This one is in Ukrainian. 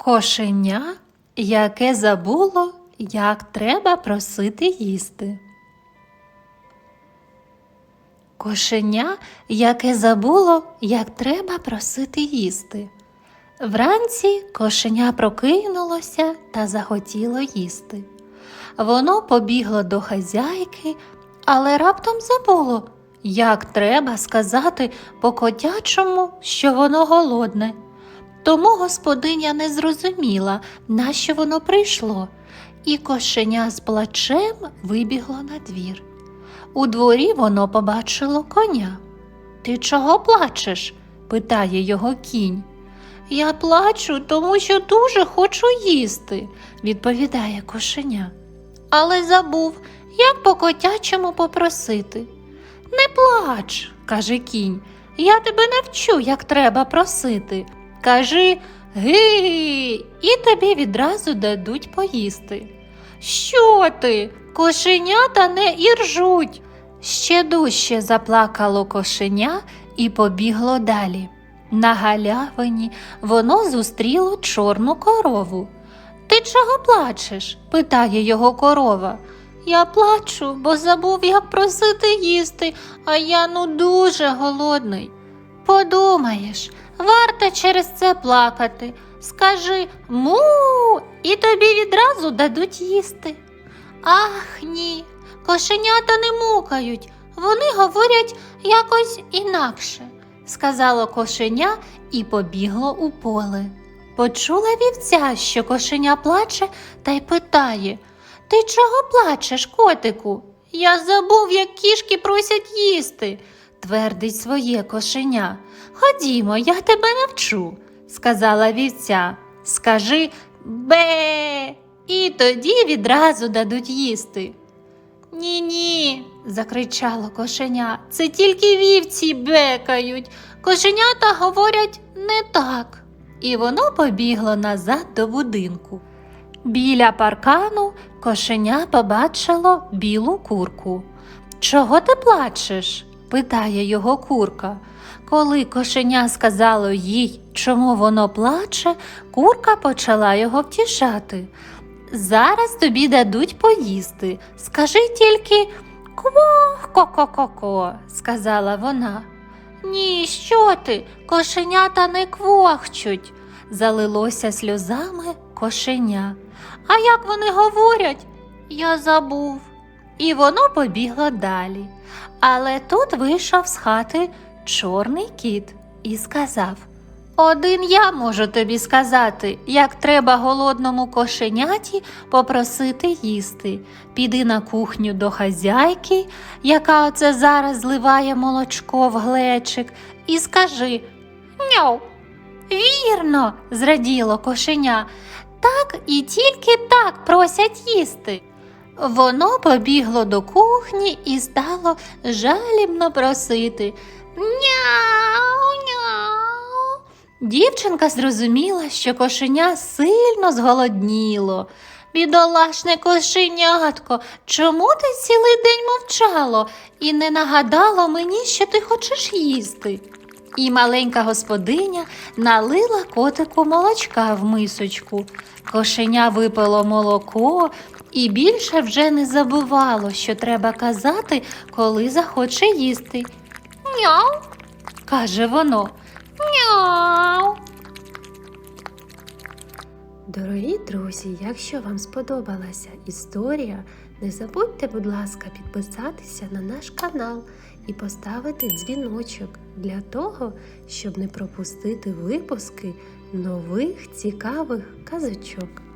Кошеня, яке забуло, як треба просити їсти. Кошеня, яке забуло, як треба просити їсти. Вранці кошеня прокинулося та захотіло їсти. Воно побігло до хазяйки, але раптом забуло, як треба сказати по котячому, що воно голодне. Тому господиня не зрозуміла, нащо воно прийшло, і кошеня з плачем вибігло на двір. У дворі воно побачило коня. Ти чого плачеш? питає його кінь. Я плачу, тому що дуже хочу їсти, відповідає кошеня. Але забув, як по котячому попросити. Не плач, каже кінь, я тебе навчу, як треба просити. Кажи ги, і тобі відразу дадуть поїсти. Що ти? Кошенята не іржуть. Ще дужче заплакало кошеня і побігло далі. На галявині воно зустріло чорну корову. Ти чого плачеш? питає його корова. Я плачу, бо забув, як просити їсти, а я ну дуже голодний. Подумаєш, варто через це плакати. Скажи му, і тобі відразу дадуть їсти. Ах ні, кошенята не мукають, вони говорять якось інакше, сказало кошеня і побігло у поле. Почула вівця, що кошеня плаче, та й питає Ти чого плачеш, котику? Я забув, як кішки просять їсти, твердить своє кошеня. Ходімо, я тебе навчу, сказала вівця. Скажи бе, і тоді відразу дадуть їсти. Ні, ні, закричало кошеня. Це тільки вівці бекають. Кошенята говорять не так. І воно побігло назад до будинку. Біля паркану кошеня побачило білу курку. Чого ти плачеш? Питає його курка. Коли кошеня сказало їй, чому воно плаче, курка почала його втішати. Зараз тобі дадуть поїсти. Скажи тільки квох ко-ко-ко-ко», – сказала вона. Ні, що ти? Кошенята не квохчуть, залилося сльозами кошеня. А як вони говорять? Я забув. І воно побігло далі. Але тут вийшов з хати чорний кіт і сказав Один я можу тобі сказати, як треба голодному кошеняті попросити їсти. Піди на кухню до хазяйки, яка оце зараз зливає молочко в глечик, і скажи Няу. Вірно, зраділо кошеня. Так і тільки так просять їсти. Воно побігло до кухні і стало жалібно просити Няу, няу. Дівчинка зрозуміла, що кошеня сильно зголодніло. Бідолашне кошенятко, чому ти цілий день мовчало і не нагадало мені, що ти хочеш їсти? І маленька господиня налила котику молочка в мисочку. Кошеня випило молоко і більше вже не забувало, що треба казати, коли захоче їсти. Няу, каже воно. Няу. Дорогі друзі, якщо вам сподобалася історія, не забудьте, будь ласка, підписатися на наш канал і поставити дзвіночок для того, щоб не пропустити випуски нових цікавих казочок.